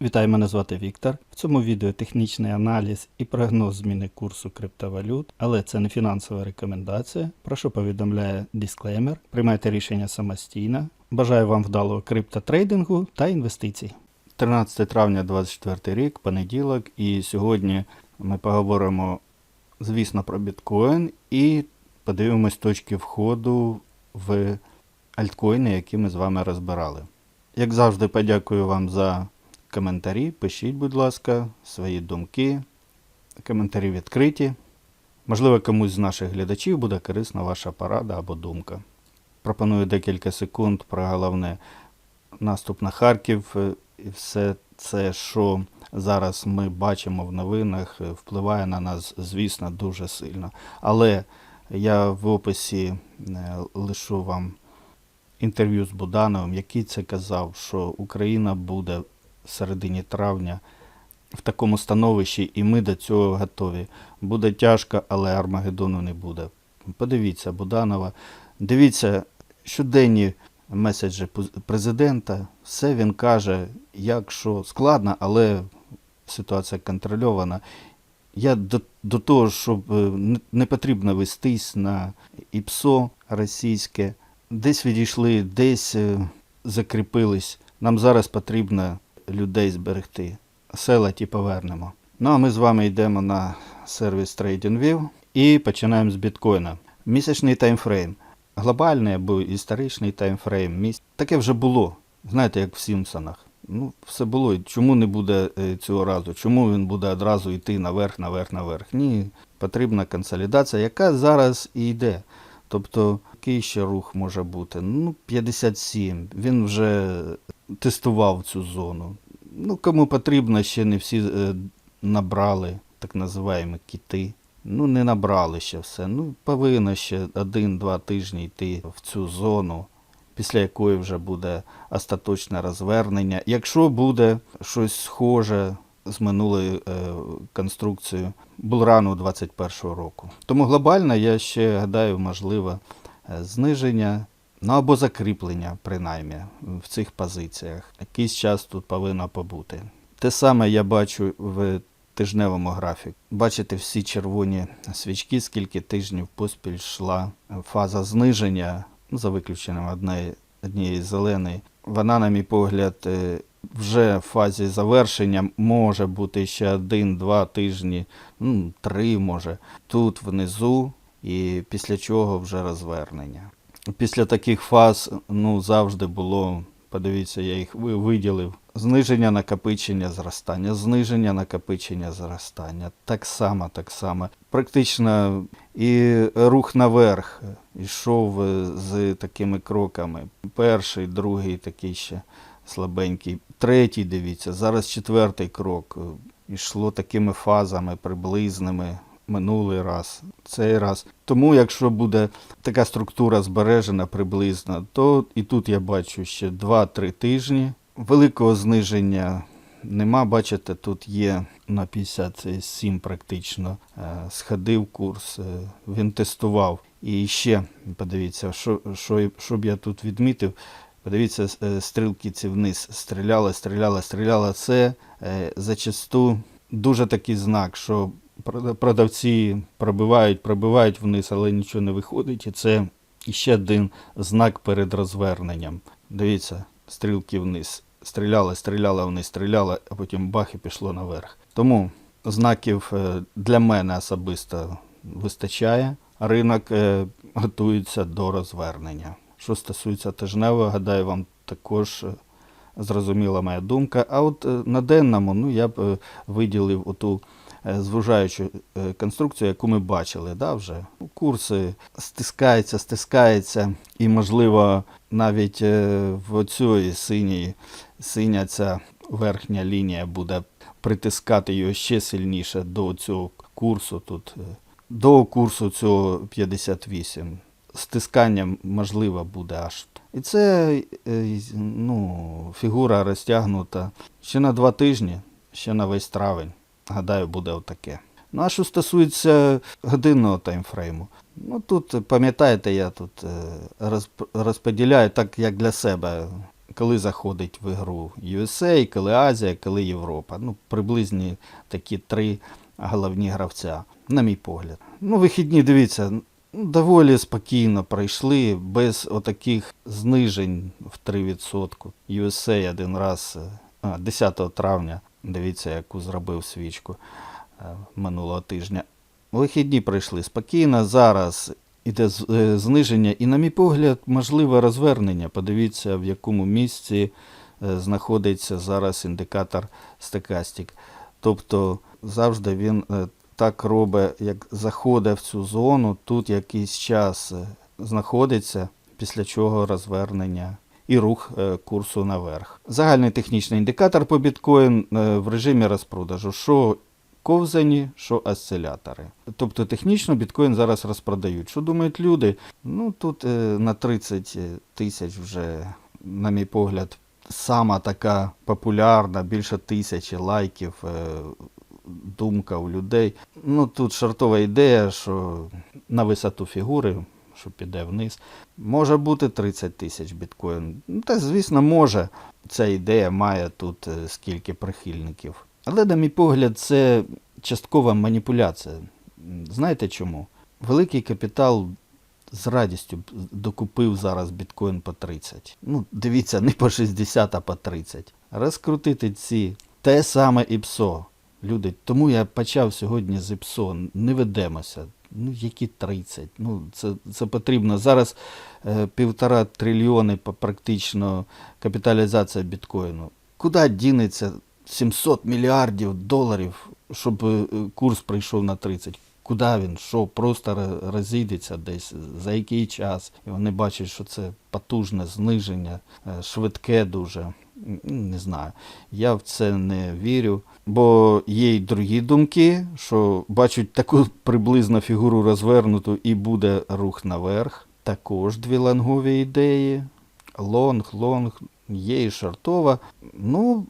Вітаю, мене звати Віктор. В цьому відео технічний аналіз і прогноз зміни курсу криптовалют, але це не фінансова рекомендація. Прошу повідомляє дисклеймер. Приймайте рішення самостійно. Бажаю вам вдалого криптотрейдингу та інвестицій. 13 травня 2024 рік, понеділок, і сьогодні ми поговоримо, звісно, про біткоін і подивимось точки входу в альткоїни, які ми з вами розбирали. Як завжди, подякую вам за коментарі. Пишіть, будь ласка, свої думки. Коментарі відкриті. Можливо, комусь з наших глядачів буде корисна ваша порада або думка. Пропоную декілька секунд про головне наступ на Харків е, і все це, що зараз ми бачимо в новинах, е, впливає на нас, звісно, дуже сильно. Але я в описі е, лишу вам інтерв'ю з Будановим, який це казав, що Україна буде середині травня в такому становищі, і ми до цього готові. Буде тяжко, але Армагеддону не буде. Подивіться Буданова, дивіться щоденні меседжі президента. Все він каже, як що складно, але ситуація контрольована. Я до, до того, щоб е, не- не потрібно вестись на ІПСО російське, десь відійшли, десь е, закріпились. Нам зараз потрібно людей зберегти. Села ті повернемо. Ну а ми з вами йдемо на сервіс TradingView і починаємо з біткоїна. Місячний таймфрейм. Глобальний або історичний таймфрейм. Міс- Таке вже було. Знаєте, як в Сімпсонах. Ну, все було. Чому не буде е, цього разу? Чому він буде одразу йти наверх, наверх, наверх? Ні, потрібна консолідація, яка зараз і йде. Тобто, який ще рух може бути? Ну, 57. Він вже тестував цю зону. Ну, кому потрібно, ще не всі е, набрали так називаємо кіти. Ну, не набрали ще все. Ну, повинно ще один-два тижні йти в цю зону, після якої вже буде остаточне розвернення. Якщо буде щось схоже з минулою е, конструкцією булрану 21-го року. Тому глобально я ще гадаю, можливо, е, зниження. Ну або закріплення, принаймні, в цих позиціях. Якийсь час тут повинно побути. Те саме я бачу в тижневому графіку. Бачите всі червоні свічки, скільки тижнів поспіль йшла фаза зниження, ну, за виключенням однієї, однієї зеленої. Вона, на мій погляд, е, вже в фазі завершення може бути ще один-два тижні, ну, три може. Тут внизу, і після чого вже розвернення. Після таких фаз ну, завжди було, подивіться, я їх виділив. Зниження накопичення зростання, зниження накопичення зростання. Так само, так само. Практично і рух наверх йшов е, з такими кроками. Перший, другий такий ще слабенький. Третій, дивіться, зараз четвертий крок. Йшло такими фазами приблизними минулий раз, цей раз. Тому, якщо буде така структура збережена приблизно, то і тут я бачу ще 2-3 тижні. Великого зниження нема. Бачите, тут є на 57 практично е, сходив курс, е, він тестував. І ще подивіться, що, що, що б я тут відмітив. Подивіться, е, стрілки ці вниз стріляли, стріляли, стріляли. Це зачасту дуже такий знак, що продавці пробивають, пробивають вниз, але нічого не виходить. І це ще один знак перед розверненням. Дивіться, стрілки вниз. Стріляли, стріляли вниз, стріляли, а потім бах і пішло наверх. Тому знаків е, для мене особисто вистачає. Ринок е, готується до розвернення. Що стосується тижневого, гадаю, вам також е, зрозуміла моя думка. А от на денному ну, я б виділив оту звужаючу е, конструкцію, яку ми бачили. Да, вже. Курси стискаються, стискаються, і, можливо, навіть е, в цій синій, синя ця верхня лінія буде притискати його ще сильніше до цього курсу тут. е, До курсу цього 58. Стискання можливо буде аж. І це е, ну, фігура розтягнута ще на два тижні, ще на весь травень. Гадаю, буде отаке. Ну, а що стосується годинного таймфрейму, ну тут пам'ятаєте, я тут е, розп- розподіляю так, як для себе коли заходить в ігру USA, коли Азія, коли Європа. Ну, приблизні такі три головні гравця, на мій погляд. Ну, вихідні, дивіться, доволі спокійно пройшли, без отаких знижень в 3%. USA один раз, е, а, 10 травня, дивіться, яку зробив свічку е, минулого тижня. Вихідні пройшли спокійно, зараз іде е, зниження, і, на мій погляд, можливе розвернення. Подивіться, в якому місці е, знаходиться зараз індикатор стекастик. Тобто завжди він так робить, як заходить в цю зону, тут якийсь час знаходиться, після чого розвернення і рух е, курсу наверх. Загальний технічний індикатор по біткоін е, в режимі розпродажу. Що ковзані, що осцилятори. Тобто технічно біткоін зараз розпродають. Що думають люди? Ну тут е, на 30 тисяч вже, на мій погляд, сама така популярна, більше тисячі лайків. Думка у людей. Ну тут шартова ідея, що на висоту фігури, що піде вниз, може бути 30 тисяч біткоін. Ну, та, звісно, може. Ця ідея має тут е, скільки прихильників. Але, на мій погляд, це часткова маніпуляція. Знаєте чому? Великий капітал з радістю докупив зараз біткоін по 30. Ну, дивіться, не по 60, а по 30. Розкрутити ці те саме ІПСО. Люди, тому я почав сьогодні з ІПСО. Не ведемося. Ну, які 30? Ну, це, це потрібно. Зараз е, півтора трильйони практично капіталізація біткоїну. Куди дінеться 700 мільярдів доларів, щоб е, курс прийшов на 30? Куди він? Що просто розійдеться десь? За який час? І вони бачать, що це потужне зниження, е, швидке дуже. Не знаю. Я в це не вірю. Бо є й другі думки, що бачать таку приблизно фігуру розвернуту і буде рух наверх. Також дві лангові ідеї. Лонг, лонг, є і шартова. Ну,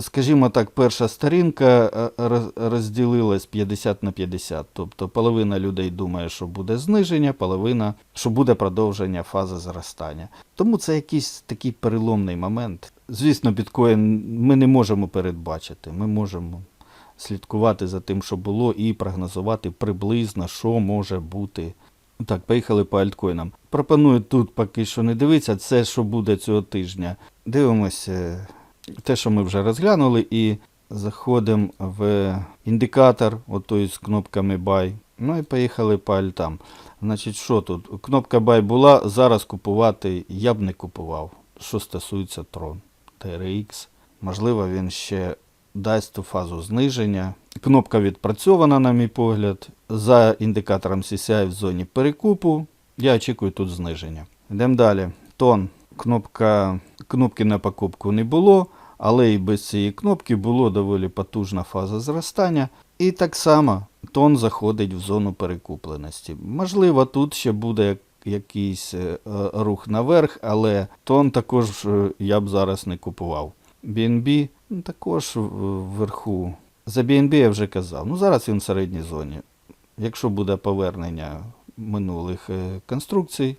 скажімо так, перша сторінка е, розділилась 50 на 50. Тобто половина людей думає, що буде зниження, половина, що буде продовження фази зростання. Тому це якийсь такий переломний момент. Звісно, біткоін ми не можемо передбачити. Ми можемо слідкувати за тим, що було, і прогнозувати приблизно, що може бути. Так, поїхали по альткоїнам. Пропоную тут поки що не дивитися, це що буде цього тижня. Дивимося те, що ми вже розглянули, і заходимо в індикатор, отой з кнопками Buy. Ну і поїхали по альтам. Значить, що тут? Кнопка Buy була, зараз купувати я б не купував. Що стосується Tron, TRX. Можливо, він ще дасть ту фазу зниження. Кнопка відпрацьована, на мій погляд. За індикатором CCI в зоні перекупу. Я очікую тут зниження. Йдемо далі. Тон. Кнопка, кнопки на покупку не було, але і без цієї кнопки було доволі потужна фаза зростання. І так само тон заходить в зону перекупленості. Можливо, тут ще буде якийсь е, рух наверх, але тон також е, я б зараз не купував. BNB ну, також вверху. За BNB я вже казав. Ну зараз він в середній зоні. Якщо буде повернення минулих е, конструкцій,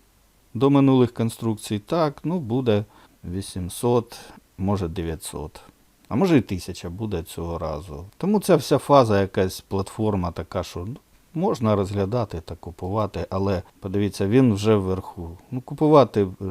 до минулих конструкцій, так, ну буде 800, може 900. А може і 1000 буде цього разу. Тому ця вся фаза якась платформа така, що ну, можна розглядати та купувати, але подивіться, він вже вверху. Ну, купувати, е,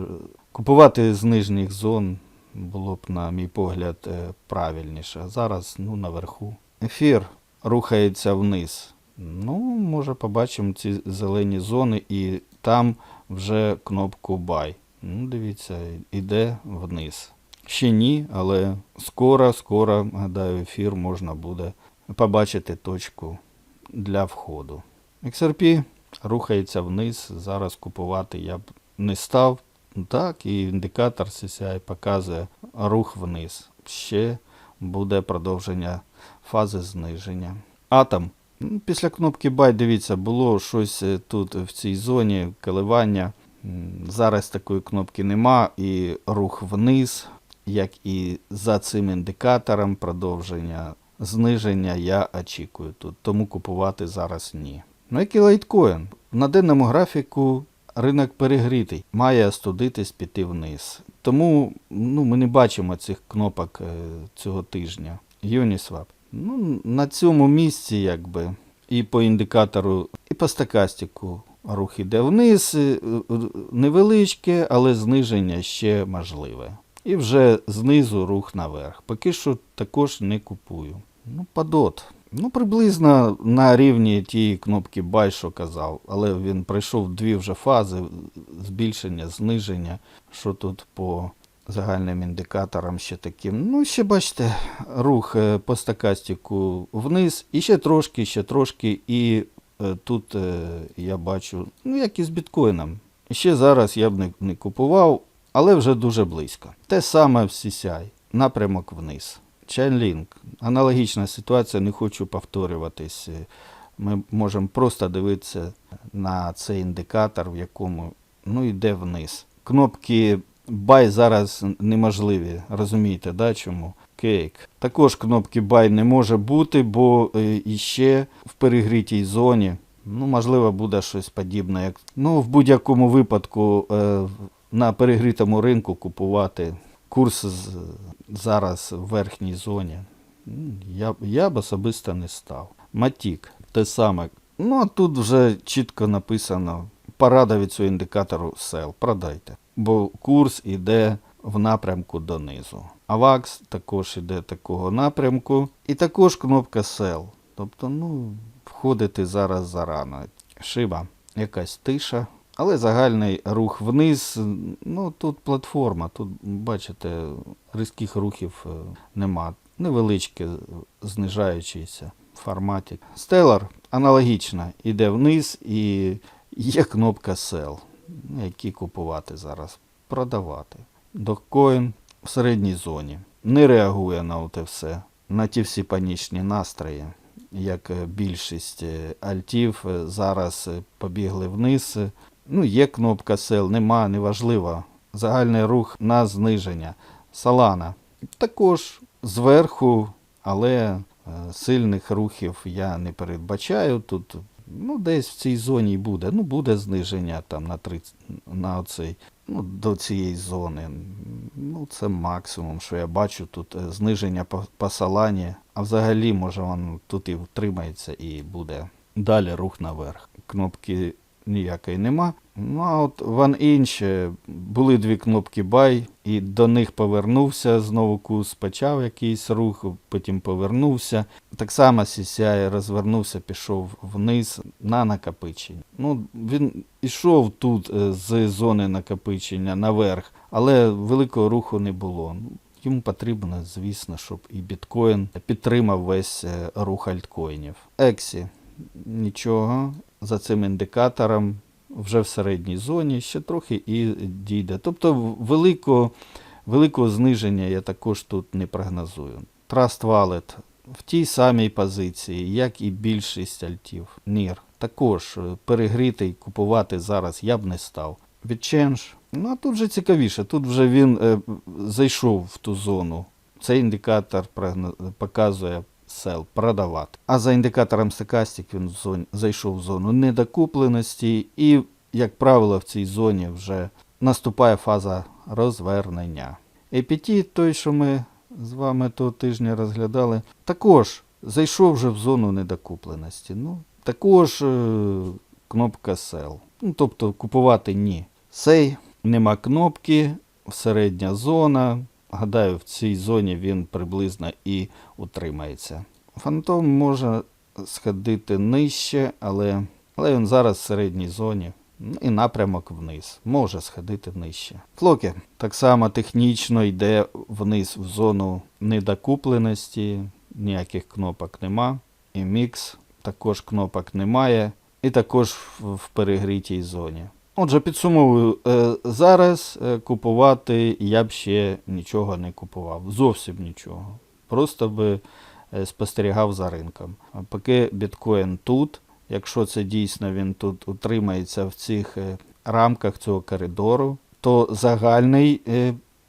купувати з нижніх зон було б, на мій погляд, е, правильніше. А зараз ну, наверху. Ефір рухається вниз. Ну, може, побачимо ці зелені зони і там вже кнопку Buy. Ну, дивіться, іде вниз. Ще ні, але скоро, скоро, гадаю, ефір можна буде побачити точку для входу. XRP рухається вниз. Зараз купувати я б не став. Так, і індикатор CCI показує рух вниз. Ще буде продовження фази зниження. Атом. Ну, Після кнопки Buy, дивіться, було щось е, тут в цій зоні коливання. Зараз такої кнопки нема, і рух вниз, як і за цим індикатором продовження зниження я очікую тут. Тому купувати зараз ні. Ну, як і лайткоін. На денному графіку ринок перегрітий, має остудитись піти вниз. Тому ну, ми не бачимо цих кнопок е, цього тижня. Uniswap. Ну, на цьому місці, якби, і по індикатору, і по стакастику рух іде вниз, е, е, невеличке, але зниження ще можливе. І вже знизу рух наверх. Поки що також не купую. Ну, падот. Ну, приблизно на рівні тієї кнопки Buy, що казав, але він пройшов дві вже фази збільшення, зниження. Що тут по загальним індикаторам ще таким. Ну, ще бачите, рух е, по стакастику вниз, і ще трошки, ще трошки, і е, тут е, я бачу, ну, як і з біткоїном. Ще зараз я б не, не купував, але вже дуже близько. Те саме в CCI, напрямок вниз. Chainlink. Аналогічна ситуація, не хочу повторюватись. Ми можемо просто дивитися на цей індикатор, в якому ну, йде вниз. Кнопки Buy зараз неможливі, розумієте, да, чому? Кейк. Також кнопки Buy не може бути, бо е, іще в перегрітій зоні, ну, можливо, буде щось подібне. Як... Ну, в будь-якому випадку е, на перегрітому ринку купувати курс зараз в верхній зоні. Я, я б особисто не став. Матік, те саме. Ну, а тут вже чітко написано порада від цього індикатору сел. Продайте. Бо курс іде в напрямку донизу. Авакс також іде такого напрямку. І також кнопка сел. Тобто, ну, входити зараз зарано. Шиба, якась тиша. Але загальний рух вниз, ну тут платформа, тут бачите, різких рухів е, нема. Невеличке, знижаючийся форматі. Stellar аналогічно йде вниз і є кнопка Sell, які купувати зараз, продавати. Dogecoin в середній зоні. Не реагує на те все, на ті всі панічні настрої як е, більшість е, альтів е, зараз побігли вниз. Ну, є кнопка Sell, нема, неважливо. Загальний рух на зниження. Салана також зверху, але сильних рухів я не передбачаю. Тут ну, десь в цій зоні буде. Ну, буде зниження там на 30, на оцей, ну, до цієї зони. Ну, це максимум, що я бачу. Тут е, зниження по, по. А взагалі, може, воно тут і втримається і буде далі рух наверх. Кнопки ніякої нема. Ну а от One Inch е, були дві кнопки Buy, і до них повернувся знову курс, почав якийсь рух, потім повернувся. Так само CCI розвернувся, пішов вниз на накопичення. Ну, він ішов тут е, з зони накопичення наверх, але великого руху не було. Ну, Йому потрібно, звісно, щоб і біткоін підтримав весь е, рух альткоїнів. Ексі нічого за цим індикатором вже в середній зоні, ще трохи і дійде. Тобто великого, великого зниження я також тут не прогнозую. Trust Wallet в тій самій позиції, як і більшість альтів. NIR також е, перегрітий купувати зараз я б не став. Відченж. Ну а тут вже цікавіше. Тут вже він е, зайшов в ту зону. Цей індикатор показує сел продавати. А за індикатором Stochastic він зайшов в зону недокупленості, і, як правило, в цій зоні вже наступає фаза розвернення. APT, той, що ми з вами того тижня розглядали, також зайшов вже в зону недокупленості. Ну, також е, кнопка Sell. Ну, тобто купувати ні. Сей, нема кнопки, середня зона. Гадаю, в цій зоні він приблизно і утримається. Фантом може сходити нижче, але, але він зараз в середній зоні. Ну, І напрямок вниз. Може сходити нижче. Флоки так само технічно йде вниз в зону недокупленості, ніяких кнопок нема. І мікс також кнопок немає. І також в перегрітій зоні. Отже, підсумовую, е, зараз е, купувати я б ще нічого не купував. Зовсім нічого. Просто би е, спостерігав за ринком. Поки біткоін тут, якщо це дійсно він тут утримається в цих рамках цього коридору, то загальний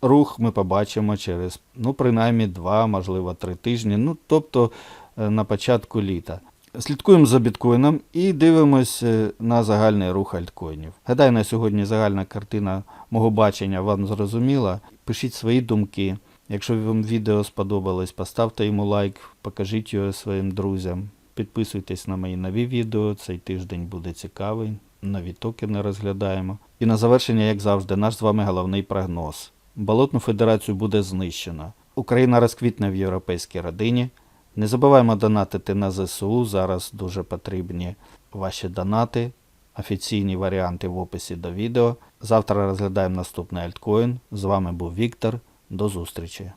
рух ми побачимо через ну, принаймні два, можливо, три тижні. Ну, тобто на початку літа. Слідкуємо за біткоїном і дивимося на загальний рух альткоїнів. Гадаю, на сьогодні загальна картина мого бачення вам зрозуміла. Пишіть свої думки. Якщо вам відео сподобалось, поставте йому лайк, покажіть його своїм друзям. Підписуйтесь на мої нові відео. Цей тиждень буде цікавий. Нові токени розглядаємо. І на завершення, як завжди, наш з вами головний прогноз. Болотну федерацію буде знищено. Україна розквітне в європейській родині. Не забуваємо донатити на ЗСУ. Зараз дуже потрібні ваші донати. Офіційні варіанти в описі до відео. Завтра розглядаємо наступний альткоін. З вами був Віктор. До зустрічі.